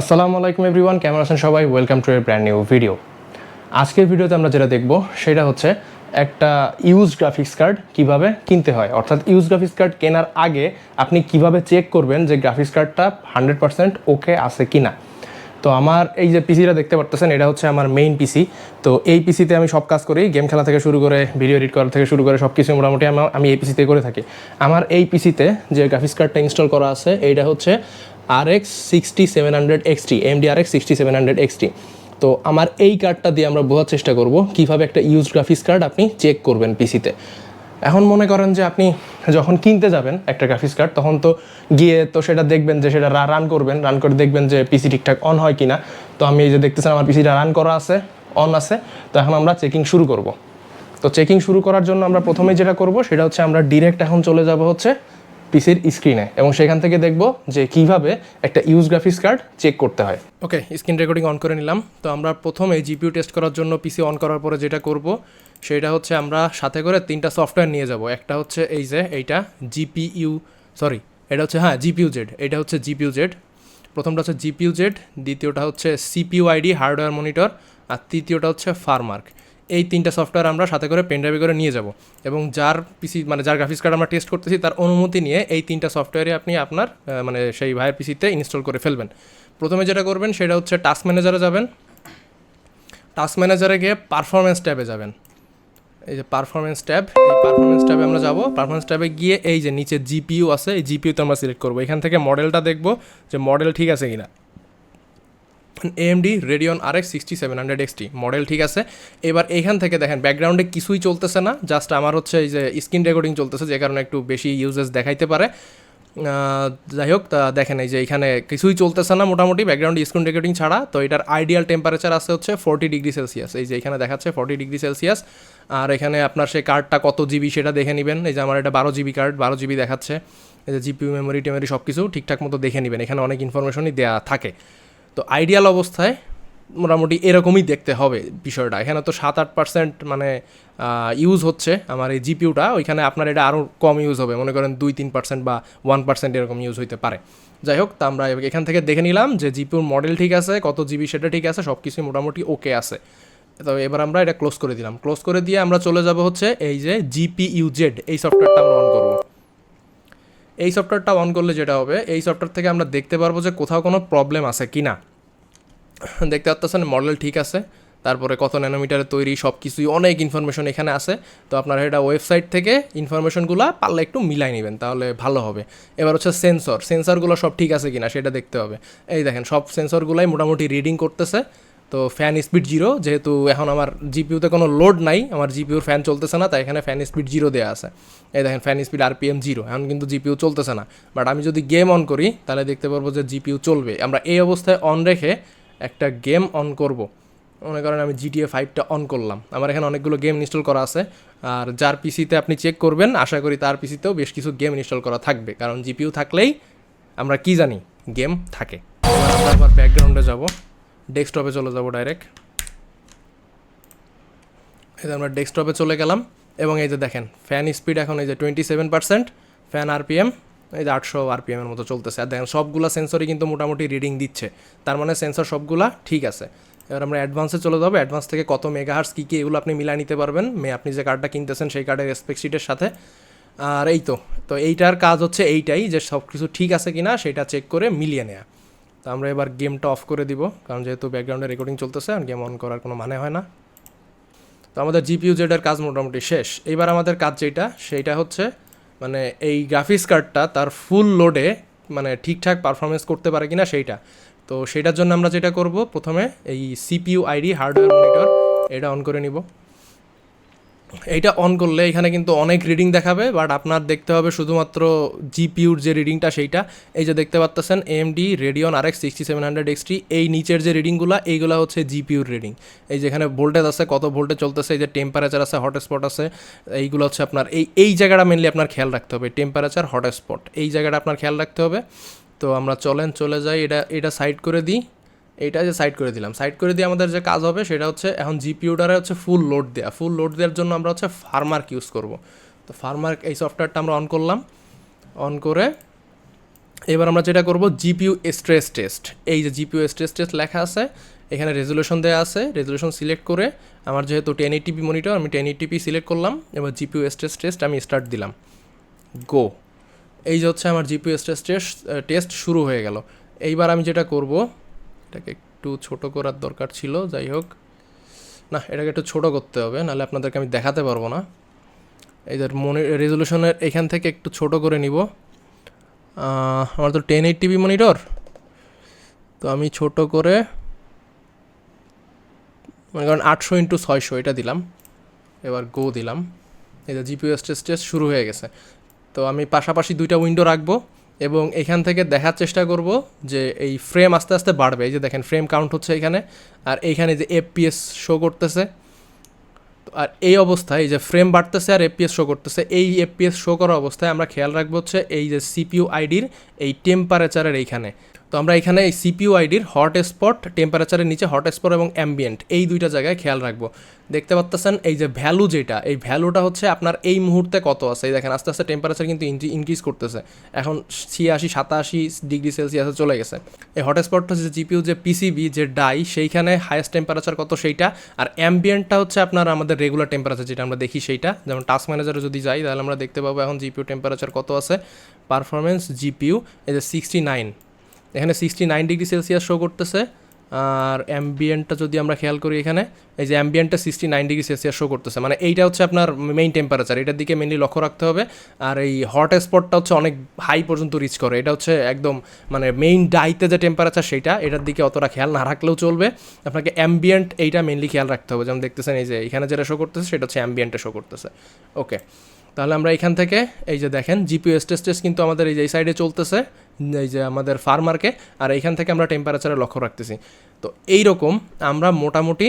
আসসালামু আলাইকুম এভরিওয়ান, কেমন আছেন সবাই? Welcome to a brand new video আজকের ভিডিওতে আমরা যেটা দেখব, সেটা হচ্ছে একটা ইউজ গ্রাফিক্স কার্ড কীভাবে কিনতে হয়। অর্থাৎ ইউজ গ্রাফিক্স কার্ড কেনার আগে আপনি কীভাবে চেক করবেন যে গ্রাফিক্স কার্ডটা হান্ড্রেড পার্সেন্ট ওকে আছে কি না তো আমার এই যে পিসিটা দেখতে পারতেছেন, এটা হচ্ছে আমার মেইন পিসি তো এই পিসিতে আমি সব কাজ করি গেম খেলা থেকে শুরু করে ভিডিও এডিট করা থেকে শুরু করে সব কিছু মোটামুটি আমি এই পিসিতে করে থাকি। আমার এই পিসিতে যে গ্রাফিক্স কার্ডটা ইনস্টল করা আছে, এইটা হচ্ছে R X sixty seven hundred XT AMD R X sixty seven hundred XT তো আমার এই কার্ডটা দিয়ে আমরা বোঝার চেষ্টা করব কীভাবে একটা ইউজ গ্রাফিক্স কার্ড আপনি চেক করবেন পিসিতে এখন মনে করেন যে আপনি যখন কিনতে যাবেন একটা গ্রাফিক্স কার্ড তখন তো গিয়ে তো সেটা দেখবেন যে সেটা রান করবেন রান করে দেখবেন যে পিসি ঠিকঠাক অন হয় কিনা। তো আমি এই যে দেখতেছেন আমার পিসিটা রান করা আছে অন আছে। তো এখন আমরা চেকিং শুরু করব। তো চেকিং শুরু করার জন্য আমরা প্রথমে যেটা করব, সেটা হচ্ছে আমরা ডিরেক্ট এখন চলে যাব হচ্ছে পিসির স্ক্রিনে এবং সেখান থেকে দেখব যে কীভাবে একটা ইউজ গ্রাফিক্স কার্ড চেক করতে হয়। ওকে, স্ক্রিন রেকর্ডিং অন করে নিলাম। তো আমরা প্রথমে জিপিইউ টেস্ট করার জন্য পিসি অন করার পরে যেটা করব, সেটা হচ্ছে আমরা সাথে করে তিনটা সফটওয়্যার নিয়ে যাব। একটা হচ্ছে এই যে এইটা, জিপিইউ, সরি, এটা হচ্ছে হ্যাঁ জিপিইউ জেড, এটা হচ্ছে জিপিউ জেড। প্রথমটা হচ্ছে জিপিউ জেড, দ্বিতীয়টা হচ্ছে সিপিইউ আইডি, হার্ডওয়্যার মনিটর, আর তৃতীয়টা হচ্ছে ফার্মার্ক। এই তিনটা সফটওয়্যার আমরা সাথে করে পেনড্রাইভে করে নিয়ে যাব। এবং যার পিসি মানে যার গ্রাফিক্স কার্ড আমরা টেস্ট করতেছি, তার অনুমতি নিয়ে এই তিনটা সফটওয়্যারে আপনি আপনার মানে সেই ভাইয়ের পিসিতে ইনস্টল করে ফেলবেন। প্রথমে যেটা করবেন, সেটা হচ্ছে টাস্ক ম্যানেজারে যাবেন। টাস্ক ম্যানেজারে গিয়ে পারফরমেন্স ট্যাবে যাবেন। এই যে পারফরমেন্স ট্যাব এই পারফরমেন্স ট্যাবে আমরা যাব। পারফরমেন্স ট্যাবে গিয়ে এই যে নিচে জিপিইউ আছে, এই জিপিইউতে আমরা সিলেক্ট করব। এখান থেকে মডেলটা দেখব যে মডেল ঠিক আছে কিনা। AMD Radeon R X sixty seven hundred XT model ঠিক আছে? এবার এখান থেকে দেখেন ব্যাকগ্রাউন্ডে কিছুই চলতেছে না জাস্ট আমার হচ্ছে এই যে স্ক্রিন রেকর্ডিং চলতেছে, যে কারণে একটু বেশি ইউজেস দেখাইতে পারে। যাই হোক, তা দেখেন এই যে এখানে কিছুই চলতেছে না মোটামুটি ব্যাকগ্রাউন্ড স্ক্রিন রেকর্ডিং ছাড়া। তো এটার আইডিয়াল টেম্পারেচার আছে হচ্ছে ফোর্টি ডিগ্রি সেলসিয়াস এই যে এখানে দেখাচ্ছে ফোর্টি ডিগ্রি সেলসিয়াস আর এখানে আপনার সেই কার্ডটা কত জিবি সেটা দেখে নেবেন। এই যে আমার এটা বারো জিবি কার্ড বারো জিবি দেখাচ্ছে। এই যে জিপিউ মেমোরি টেমোরি সব কিছু ঠিকঠাক মতো দেখে নেবেন। এখানে অনেক ইনফরমেশনই দেওয়া থাকে। তো আইডিয়াল অবস্থায় মোটামুটি এরকমই দেখতে হবে বিষয়টা। এখানে তো সাত আট পার্সেন্ট মানে ইউজ হচ্ছে আমার এই জিপিউটা ওইখানে আপনার এটা আরও কম ইউজ হবে। মনে করেন দুই তিন পার্সেন্ট বা ওয়ান পার্সেন্ট এরকম ইউজ হইতে পারে। যাই হোক, তা আমরা এখান থেকে দেখে নিলাম যে জিপিউর মডেল ঠিক আছে, কত জিবি সেটা ঠিক আছে সব কিছুই মোটামুটি ওকে আছে। তো এবার আমরা এটা ক্লোজ করে দিলাম। ক্লোজ করে দিয়ে আমরা চলে যাব হচ্ছে এই যে জিপিইউ জেড এই সফটওয়্যারটা আমরা অন করব। এই সফটওয়্যারটা অন করলে যেটা হবে, এই সফটওয়্যার থেকে আমরা দেখতে পারব যে কোথাও কোনো প্রবলেম আছে কি না। দেখতে পাচ্ছেন মডেল ঠিক আছে, তারপরে কত ন্যানোমিটারে তৈরি সব কিছুই অনেক ইনফরমেশন এখানে আছে। তো আপনারা এটা ওয়েবসাইট থেকে ইনফরমেশনগুলো পারলে একটু মিলাই নেবেন, তাহলে ভালো হবে। এবার হচ্ছে সেন্সর সেন্সরগুলো সব ঠিক আছে কিনা সেটা দেখতে হবে। এই দেখেন, সব সেন্সরগুলাই মোটামুটি রিডিং করতেছে। তো ফ্যান স্পিড জিরো যেহেতু এখন আমার জিপিউতে কোনো লোড নাই, আমার জিপিউর ফ্যান চলতেছে না, তাই এখানে ফ্যান স্পিড জিরো দেওয়া আছে। এই দেখেন ফ্যান স্পিড আরপিএম জিরো এখন কিন্তু জিপিউ চলতেছে না। বাট আমি যদি গেম অন করি, তাহলে দেখতে পারব যে জিপিউ চলবে। আমরা এই অবস্থায় অন রেখে একটা গেম অন করব। মনে করেন আমি জিটিএ ফাইভটা অন করলাম। আমার এখানে অনেকগুলো গেম ইনস্টল করা আছে। আর যার পিসিতে আপনি চেক করবেন, আশা করি তার পিসিতেও বেশ কিছু গেম ইনস্টল করা থাকবে। কারণ জিপিউ থাকলেই আমরা কি জানি গেম থাকে। আবার ব্যাকগ্রাউন্ডে যাব। ডেস্কটপে চলে যাব ডাইরেক্ট এই যে আমরা ডেস্কটপে চলে গেলাম, এবং এই যে দেখেন ফ্যান স্পিড এখন এই যে twenty seven percent fan RPM এই যে আটশো আরপিএমের মতো চলতেছে। আর দেখেন, সবগুলা সেন্সরই কিন্তু মোটামুটি রিডিং দিচ্ছে। তার মানে সেন্সর সবগুলা ঠিক আছে। এবার আমরা অ্যাডভান্সে চলে যাব। অ্যাডভান্স থেকে কত মেগাহার্স কী কী এগুলো আপনি মিলাই নিতে পারবেন। মে, আপনি যে কার্ডটা কিনতেছেন, সেই কার্ডের স্পেকশিটের সাথে। আর এই তো তো এইটার কাজ হচ্ছে এইটাই যে সব কিছু ঠিক আছে কিনা, সেটা চেক করে মিলিয়ে নেওয়া তো আমরা এবার গেমটা অফ করে দিব, কারণ যেহেতু ব্যাকগ্রাউন্ডে রেকর্ডিং চলতেছে আর গেম অন করার কোনো মানে হয় না। তো আমাদের জিপিউ জেডের কাজ মোটামুটি শেষ। এবার আমাদের কাজ যেটা সেইটা হচ্ছে মানে এই গ্রাফিক্স কার্ডটা তার ফুল লোডে মানে ঠিকঠাক পারফরমেন্স করতে পারে কিনা সেইটা। তো সেটার জন্য আমরা যেটা করব, প্রথমে এই সিপিইউ আইডি হার্ডওয়্যার মনিটর এটা অন করে নিব। এইটা অন করলে এখানে কিন্তু অনেক রিডিং দেখাবে বাট আপনার দেখতে হবে শুধুমাত্র জিপিউর যে রিডিংটা সেইটা। এই যে দেখতে পাচ্তেছেন AMD Radeon R X sixty seven hundred XT এই নিচের যে রিডিংগুলো এইগুলো হচ্ছে জিপিউর রিডিং এই যেখানে ভোল্টেজ আছে, কত ভোল্টেজ চলতেছে, এই যে টেম্পারেচার আছে হটস্পট আছে, এইগুলো হচ্ছে আপনার, এই এই জায়গাটা মেনলি আপনার খেয়াল রাখতে হবে টেম্পারেচার হটস্পট এই জায়গাটা আপনার খেয়াল রাখতে হবে। তো আমরা চলেন, চলে যাই, এটা এটা সাইড করে দিই। এইটা যে সাইড করে দিলাম। সাইড করে দিয়ে আমাদের যে কাজ হবে সেটা হচ্ছে এখন জিপিউটারে হচ্ছে ফুল লোড দেওয়া ফুল লোড দেওয়ার জন্য আমরা হচ্ছে ফার্মার্ক ইউজ করব। তো ফার্মার্ক এই সফটওয়্যারটা আমরা অন করলাম। অন করে এবার আমরা যেটা করব জিপিউ স্ট্রেস টেস্ট এই যে জিপিইউ স্ট্রেস টেস্ট লেখা আছে, এখানে রেজলিউশন দেওয়া আছে। রেজুলেশন সিলেক্ট করে আমার যেহেতু টেন এইটিপি মনিটর আমি টেন এইটিপি সিলেক্ট করলাম। এবার জিপিউ স্ট্রেস টেস্ট আমি স্টার্ট দিলাম। গো এই যে হচ্ছে আমার জিপিইউ স্ট্রেস টেস্ট টেস্ট শুরু হয়ে গেল। এইবার আমি যেটা করব এটাকে একটু ছোট করার দরকার ছিল, যাই হোক। না, এটাকে একটু ছোট করতে হবে, নাহলে আপনাদেরকে আমি দেখাতে পারব না। এই যে মনি, রেজলিউশনের এখান থেকে একটু ছোট করে নিব। আমার তো টেন এইট টিভি মনিটর। তো আমি ছোট করে, মনে করেন আটশো ইন্টু ছয়শো এটা দিলাম। এবার গো দিলাম। যে জিপিএস টেস্ট টেস্ট শুরু হয়ে গেছে। তো আমি পাশাপাশি দুইটা উইন্ডো রাখব। এবং এখান থেকে দেখার চেষ্টা করব যে এই ফ্রেম আস্তে আস্তে বাড়বে। এই যে দেখেন ফ্রেম কাউন্ট হচ্ছে এখানে, আর এইখানে যে এফপিএস শো করতেছে, আর এই অবস্থায় এই যে ফ্রেম বাড়তেছে আর এফপিএস শো করতেছে, এই এফপিএস শো করা অবস্থায় আমরা খেয়াল রাখব হচ্ছে এই যে সিপিউ আইডির এই টেম্পারেচারের এইখানে। তো আমরা এখানে এই সিপিইউ আইডির হট স্পট টেম্পারেচারের নিচে হট স্পট এবং অ্যাম্বিয়েন্ট এই দুইটা জায়গায় খেয়াল রাখব। দেখতে পাচ্তেছেন এই যে ভ্যালু যেটা, এই ভ্যালুটা হচ্ছে আপনার এই মুহূর্তে কত আছে? এই দেখেন, আস্তে আস্তে টেম্পারেচার কিন্তু ইনক্রিজ করতেছে। এখন ছিয়াশি, সাতাশি ডিগ্রি সেলসিয়াসে চলে গেছে। এই হট স্পটটা হচ্ছে জিপিউ যে পিসিবি যে ডাই সেইখানে হাইয়েস্ট টেম্পারেচার কত সেইটা, আর অ্যাম্বিয়েন্টটা হচ্ছে আপনার আমাদের রেগুলার টেম্পারেচার যেটা আমরা দেখি সেইটা। যেমন টাস্ক ম্যানেজারে যদি যাই, তাহলে আমরা দেখতে পাবো এখন জিপিইউ টেম্পারেচার কত আছে? পারফরমেন্স জিপিউ এই যে সিক্সটি নাইন এখানে sixty nine degree Celsius show করতেছে। আর অ্যাম্বিয়েন্টটা যদি আমরা খেয়াল করি এখানে, এই যে অ্যাম্বিয়েন্টটা sixty nine degree Celsius show করতেছে। মানে এইটা হচ্ছে আপনার মেইন টেম্পারেচার এটার দিকে মেনলি লক্ষ্য রাখতে হবে। আর এই হট স্পটটা হচ্ছে অনেক হাই পর্যন্ত রিচ করে। এটা হচ্ছে একদম মানে মেইন ডাইতে যে টেম্পারেচার সেইটা এটার দিকে অতটা খেয়াল না রাখলেও চলবে। আপনাকে অ্যাম্বিয়েন্ট এইটা মেনলি খেয়াল রাখতে হবে। যেমন দেখতেছেন এই যে এখানে যেটা শো করতেছে, সেটা হচ্ছে অ্যাম্বিয়েন্টে শো করতেছে। ওকে তাহলে আমরা এখান থেকে, এই যে দেখেন জিপিও টেস্টেস কিন্তু আমাদের এই যে এই সাইডে চলতেছে, এই যে আমাদের ফার্মারকে আর এইখান থেকে আমরা টেম্পারেচারে লক্ষ্য রাখতেছি। তো এই রকম আমরা মোটামুটি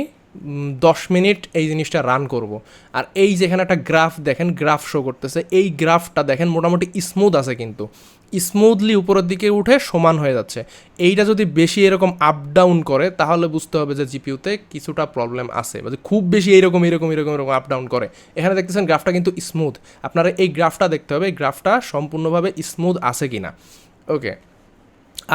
দশ মিনিট এই জিনিসটা রান করব। আর এই যেখানে একটা গ্রাফ দেখেন গ্রাফ শো করতেছে, এই গ্রাফটা দেখেন মোটামুটি স্মুথ আছে কিন্তু। স্মুথলি উপরের দিকে উঠে সমান হয়ে যাচ্ছে। এইটা যদি বেশি এরকম আপ ডাউন করে, তাহলে বুঝতে হবে যে জিপিউতে কিছুটা প্রবলেম আছে। যে খুব বেশি এইরকম এরকম এরকম এরকম আপ ডাউন করে। এখানে দেখতেছেন গ্রাফটা কিন্তু স্মুথ আপনারা এই গ্রাফটা দেখতে হবে, এই গ্রাফটা সম্পূর্ণভাবে স্মুথ আছে কি না ওকে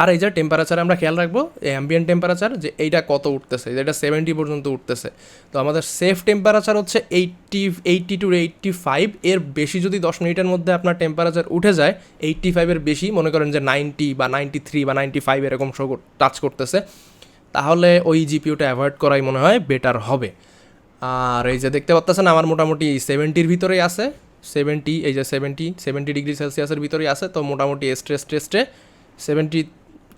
আর এই যে টেম্পারেচার আমরা খেয়াল রাখব অ্যাম্বিয়েন্ট টেম্পারেচার যে এইটা কত উঠতেছে যেটা সেভেন্টি পর্যন্ত উঠতেছে। তো আমাদের সেফ টেম্পারেচার হচ্ছে eighty eighty two eighty five এর বেশি যদি দশ মিনিটের মধ্যে আপনার টেম্পারেচার উঠে যায় এইটটি ফাইভের বেশি, মনে করেন যে নাইনটি বা নাইনটি থ্রি বা নাইনটি ফাইভ এরকম শো টাচ করতেছে, তাহলে ওই জিপিওটা অ্যাভয়েড করাই মনে হয় বেটার হবে। আর এই যে দেখতে পাচ্ছেন আমার মোটামুটি সেভেন্টির ভিতরেই আছে সেভেন্টি এই যে সেভেন্টি সেভেন্টি ডিগ্রি সেলসিয়াসের ভিতরেই আছে, তো মোটামুটি স্ট্রেস টেস্টে সেভেন্টি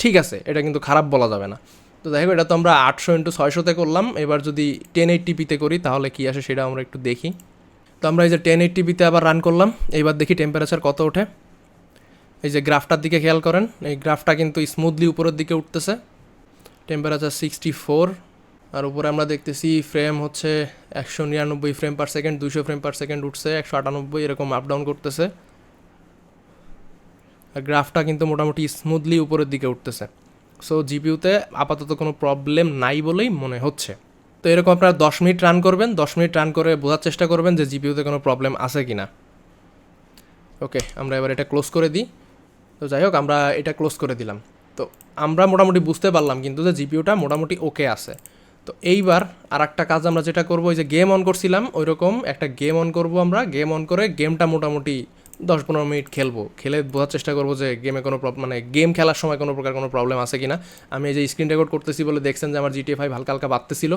ঠিক আছে, এটা কিন্তু খারাপ বলা যাবে না। তো দেখো এটা তো আমরা আটশো ইন্টু ছয়শোতে করলাম। এবার যদি টেন এইটটিপিতে করি, তাহলে কী আসে সেটা আমরা একটু দেখি। তো আমরা এই যে টেন এইট এইটটিপিতে আবার রান করলাম। এইবার দেখি টেম্পারেচার কত ওঠে। এই যে গ্রাফটার দিকে খেয়াল করেন। এই গ্রাফটা কিন্তু স্মুথলি উপরের দিকে উঠতেছে। টেম্পারেচার সিক্সটি ফোর আর উপরে আমরা দেখতেছি ফ্রেম হচ্ছে একশো নিরানব্বই ফ্রেম পার সেকেন্ড দুশো ফ্রেম পার সেকেন্ড উঠছে, একশো আটানব্বই, এরকম আপ ডাউন করতেছে। গ্রাফটা কিন্তু মোটামুটি স্মুথলি উপরের দিকে উঠতেছে। সো জিপিউতে আপাতত কোনো প্রবলেম নাই বলেই মনে হচ্ছে। তো এরকম আপনারা দশ মিনিট রান করবেন, দশ মিনিট রান করে বোঝার চেষ্টা করবেন যে জিপিউতে কোনো প্রবলেম আছে কি না ওকে আমরা এবার এটা ক্লোজ করে দিই। তো যাই হোক, আমরা এটা ক্লোজ করে দিলাম। তো আমরা মোটামুটি বুঝতে পারলাম কিন্তু যে জিপিউটা মোটামুটি ওকে আছে। তো এইবার আর একটা কাজ আমরা যেটা করব, ওই যে গেম অন করছিলাম ওই রকম একটা গেম অন করব আমরা। গেম অন করে গেমটা মোটামুটি দশ পনেরো মিনিট খেলব। খেলে বোঝার চেষ্টা করব যে গেমে কোনো মানে গেম খেলার সময় কোনো প্রকার কোনো প্রবলেম আছে কি না আমি এই যে স্ক্রিন রেকর্ড করতেছি বলে দেখছেন যে আমার জিটিএ ফাইভ হালকা হালকা বাড়তেছিল।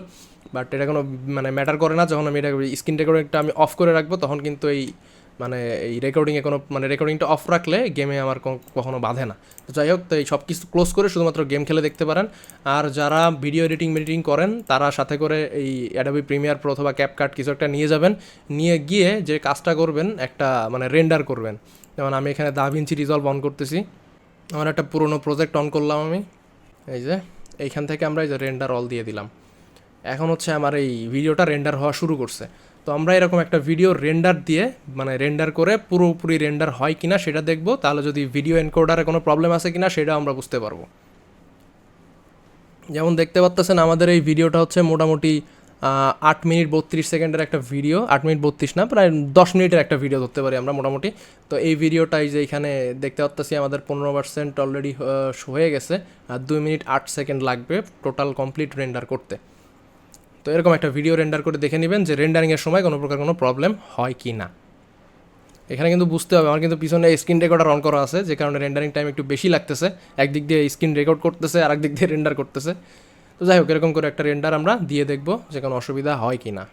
বাট এটা কোনো মানে ম্যাটার করে না। যখন আমি এটা স্ক্রিন রেকর্ডিংটা আমি অফ করে রাখব, তখন কিন্তু এই মানে এই রেকর্ডিংয়ে কোনো মানে রেকর্ডিংটা অফ রাখলে গেমে আমার কখনো বাধে না। তো যাই হোক, তো এই সব কিছু ক্লোজ করে শুধুমাত্র গেম খেলে দেখতে পারেন। আর যারা ভিডিও এডিটিং মেডিটিং করেন, তারা সাথে করে এই অ্যাডাবি প্রিমিয়ার প্রো অথবা ক্যাপকাট কিছু একটা নিয়ে যাবেন। নিয়ে গিয়ে যে কাজটা করবেন, একটা মানে রেন্ডার করবেন। যেমন আমি এখানে দা ভিঞ্চি রিজলভ অন করতেছি। আমার একটা পুরনো প্রজেক্ট অন করলাম আমি। এই যে, এইখান থেকে আমরা এই যে রেন্ডার অল দিয়ে দিলাম। এখন হচ্ছে আমার এই ভিডিওটা রেন্ডার হওয়া শুরু করছে। তো আমরা এরকম একটা ভিডিও রেন্ডার দিয়ে মানে রেন্ডার করে পুরোপুরি রেন্ডার হয় কিনা সেটা দেখব, তাহলে যদি ভিডিও এনকোডারে কোনো প্রবলেম আছে কিনা সেটা আমরা বুঝতে পারব। যেমন দেখতে পাচ্তেছেন, আমাদের এই ভিডিওটা হচ্ছে মোটামুটি আট মিনিট বত্রিশ সেকেন্ডের একটা ভিডিও আট মিনিট বত্রিশ না, প্রায় দশ মিনিটের একটা ভিডিও ধরতে পারি আমরা মোটামুটি। তো এই ভিডিওটাই যে এখানে দেখতে পাচ্ছি আমাদের পনেরো পার্সেন্ট অলরেডি হয়ে গেছে, আর দুই মিনিট আট সেকেন্ড লাগবে টোটাল কমপ্লিট রেন্ডার করতে। তো এরকম একটা ভিডিও রেন্ডার করে দেখে নেবেন যে রেন্ডারিংয়ের সময় কোনো প্রকার কোনো প্রবলেম হয় কি না। এখানে কিন্তু বুঝতে হবে, আমার কিন্তু পিছনে স্ক্রিন রেকর্ডার অন করা আছে, যে কারণে রেন্ডারিং টাইম একটু বেশি লাগতেছে। একদিক দিয়ে স্ক্রিন রেকর্ড করতেছে, আর একদিক দিয়ে রেন্ডার করতেছে। তো যাই হোক, এরকম করে একটা রেন্ডার আমরা দিয়ে দেখব যে কোনো অসুবিধা হয় কি না।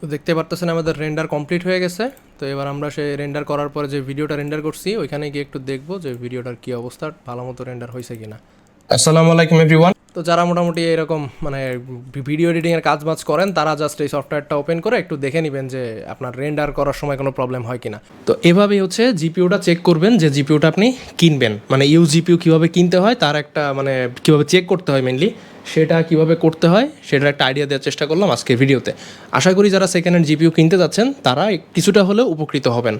তো দেখতে পারতেছেন আমাদের রেন্ডার কমপ্লিট হয়ে গেছে। তো এবার আমরা সেই রেন্ডার করার পরে যে ভিডিওটা রেন্ডার করছি, ওইখানে গিয়ে একটু দেখব যে ভিডিওটার কী অবস্থা, ভালো মতো রেন্ডার হয়েছে কি না। আসসালামু আলাইকুম এভরিওয়ান তো যারা মোটামুটি এরকম মানে ভিডিও এডিটিংয়ের কাজ বাজ করেন, তারা জাস্ট এই সফটওয়্যারটা ওপেন করে একটু দেখে নেবেন যে আপনার রেন্ডার করার সময় কোনো প্রবলেম হয় কিনা। তো এভাবেই হচ্ছে জিপিউটা চেক করবেন যে জিপিউটা আপনি কিনবেন। মানে ইউ জিপিউ কীভাবে কিনতে হয়, তার একটা মানে কীভাবে চেক করতে হয় মেনলি সেটা কীভাবে করতে হয় সেটার একটা আইডিয়া দেওয়ার চেষ্টা করলাম আজকের ভিডিওতে। আশা করি যারা সেকেন্ড হ্যান্ড জিপিও কিনতে যাচ্ছেন, তারা কিছুটা হলেও উপকৃত হবেন।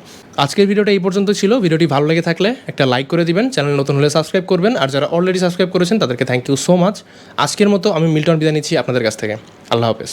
আজকের ভিডিওটা এই পর্যন্ত ছিল। ভিডিওটি ভালো লেগে থাকলে একটা লাইক করে দিবেন চ্যানেল নতুন হলে সাবস্ক্রাইব করবেন, আর যারা অলরেডি সাবস্ক্রাইব করেছেন, তাদেরকে থ্যাংক ইউ সো মাচ আজকের মতো আমি মিল্টন বিদায় নিচ্ছি আপনাদের কাছ থেকে। আল্লাহ হাফেজ।